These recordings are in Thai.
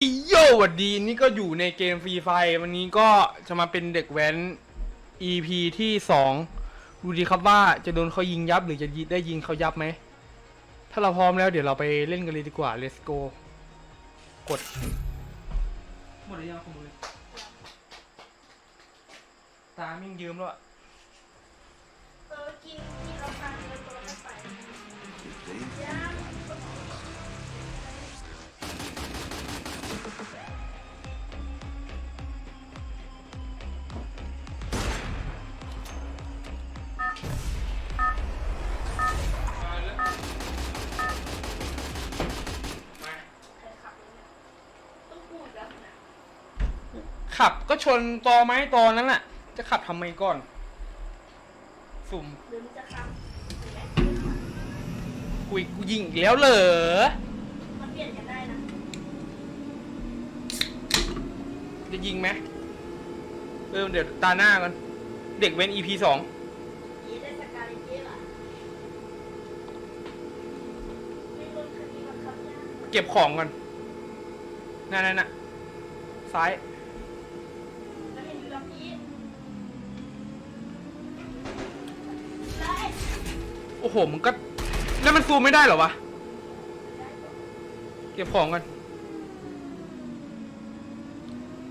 โยหวัดดีนี่ก็อยู่ในเกมฟรีไฟวันนี้ก็จะมาเป็นเด็กแว้น EP ที่สองดูดีครับว่าจะโดนเขายิงยับหรือจะยิได้ยิงเขายับไหม ถ้าเราพร้อมแล้วเดี๋ยวเราไปเล่นกันเลยดีกว่า let's go กดหมดหรือยังคุณมือตามิ่งยืมแล้วอะเออกินกินแล้วทานแล้วตัว ขับก็ชนตอไม้ตอนั้นแหละจะขับทำไมก่อน สุ่มหรือมันจะขับหรือไม่กุยกูยิงอีกแล้วเหรอมันเปลี่ยนกันได้นะ จะยิงไหมเออเดี๋ยวตาหน้ากัน เด็กเว้น EP สองยีได้สกาลิเก้ล่ะไม่รถคันนี้บังคับยาก เก็บของก่อนนั่นนั่นน่ะซ้าย โอ้โหมันก็แล้วมันซูมไม่ได้เหรอวะ เก็บของกัน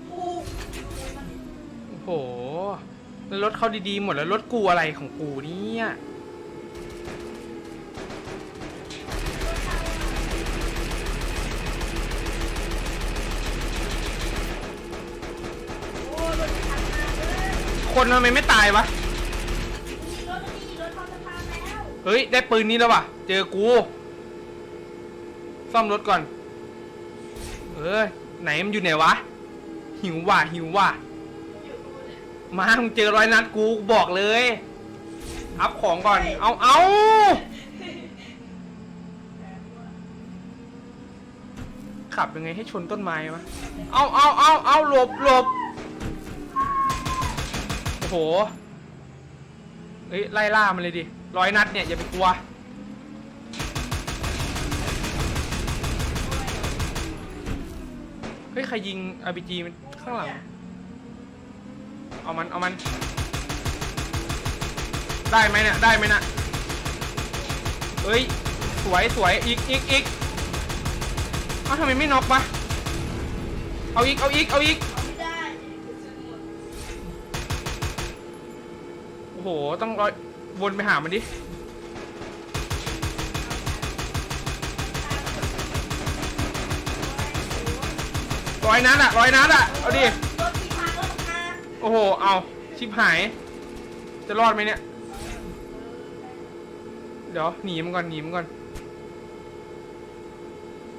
โอ้มันโอ้โหแล้วรถเขาดีๆหมดแล้วรถกูอะไรของกูเนี่ยคนทำไมไม่ตายวะ เฮ้ย ได้ปืนนี้แล้วว่ะ เจอกู ซ่อมรถก่อน เออไหนมันอยู่ไหนวะ หิวว่ะ หิวว่ะอยู่ดูเนี่ยมามึงเจอร้อยนัดกูกูบอกเลย อัพของก่อน เอาเอาขับยังไงให้ชนต้นไม้วะ เอาเอาเอาเอาหลบหลบโอ้โห เฮ้ย ไล่ล่ามันเลยดิ ร้อยนัดเนี่ยอย่าไปกลัว เฮ้ย ใครยิง RPG มันข้างหลัง เอามัน เอามัน ได้ไหมเนี่ย ได้ไหมนะเฮ้ย สวยสวยอีกอีกอีกเอ้าทำไมไม่น็อกปะเอาอีก เอาอีก เอาอีก ไม่ได้โอ้โห ต้องร้อย วนไปหามันดิร้อยนัดอะร้อยนัดอะเอาดิ รถที่ทางรถทางโอ้โห เอาชิบหาย จะรอดไหมเนี่ย เดี๋ยวหนีมันก่อนหนีมันก่อน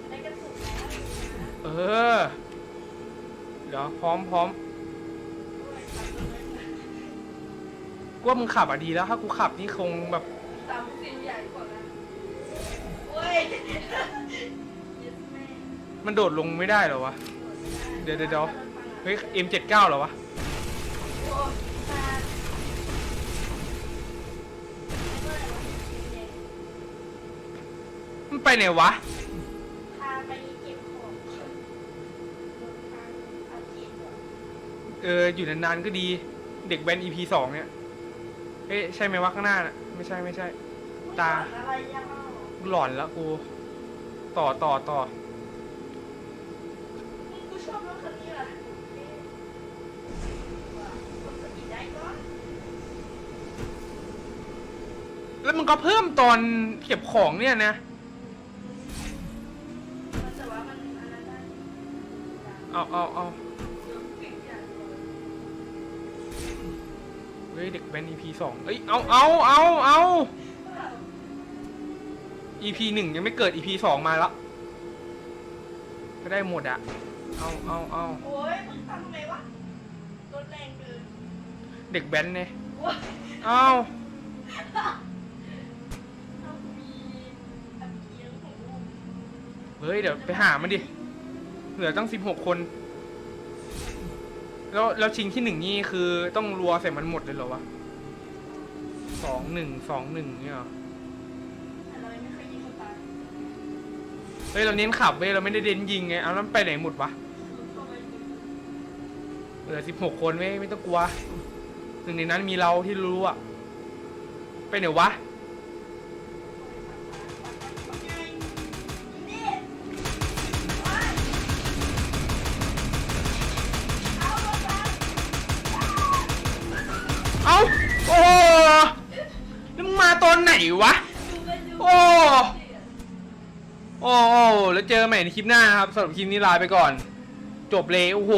ได้กระสุนแล้วเออ เดี๋ยวพร้อมพร้อม กูว่ามึงขับอะดีแล้ว ถ้ากูขับนี่คงแบบตามสิ่งใหญ่กว่านะโอ้ย Yes, man มันโดดลงไม่ได้เหรอวะ เดี๋ยวเดี๋ยวเดี๋ยวเฮ้ย M79 เหรอวะ โอ้ยตามันไปไหนวะ พาไปเก็บของรถทางอาทิตย์เหรอเออ อยู่นานๆก็ดี เด็กแบน EP สองเนี่ย เอ๊ะใช่ไหมวะข้างหน้าน่ะไม่ใช่ไม่ใช่ ตา อะไรยังเล่าหลอนแล้วกู ต่อต่อต่อกูชอบรถคันนี้ว่ะเอ๊ะว่ะรถคันนี้ได้ก็แล้วมันก็เพิ่มตอนเก็บของเนี่ยนะมันแต่ว่ามันอันนั้นได้ เอาเอาเอา เดี๋ยวเก่งอย่างกว่า เฮ้ยเด็กแบน EP สองเอ้ยเอาเอาเอาเอา EP หนึ่งยังไม่เกิด EP สองมาแล้วก็ได้หมดอะเอาเอาเอาโอ้ยมึงทำทำไมวะรถแรงเกินเด็กแบนเนี่ยโอ้ยเอาเรามีอันเคียงของลูกเฮ้ยเดี๋ยวไปหามันดิ เหลือตั้งสิบหกคน แล้วแล้วชิงที่หนึ่งนี่คือต้องรัวใส่มันหมดเลยเหรอวะสองหนึ่งสองหนึ่งเนี่ยเหรอแต่เรายังไม่เคยยิงคนตายเฮ้ยเราเน้นขับเว้ยเราไม่ได้เน้นยิงไงเอาแล้วมันไปไหนหมดวะเหลือสิบหกคนเว้ยไม่ต้องกลัวหนึ่งในนั้นมีเราที่รู้อะไปไหนวะ ไหนวะโอ้โอ้โอ้ แล้วเจอใหม่ในคลิปหน้านะครับสำหรับคลิปนี้ลาไปก่อน จบเลยโอ้โห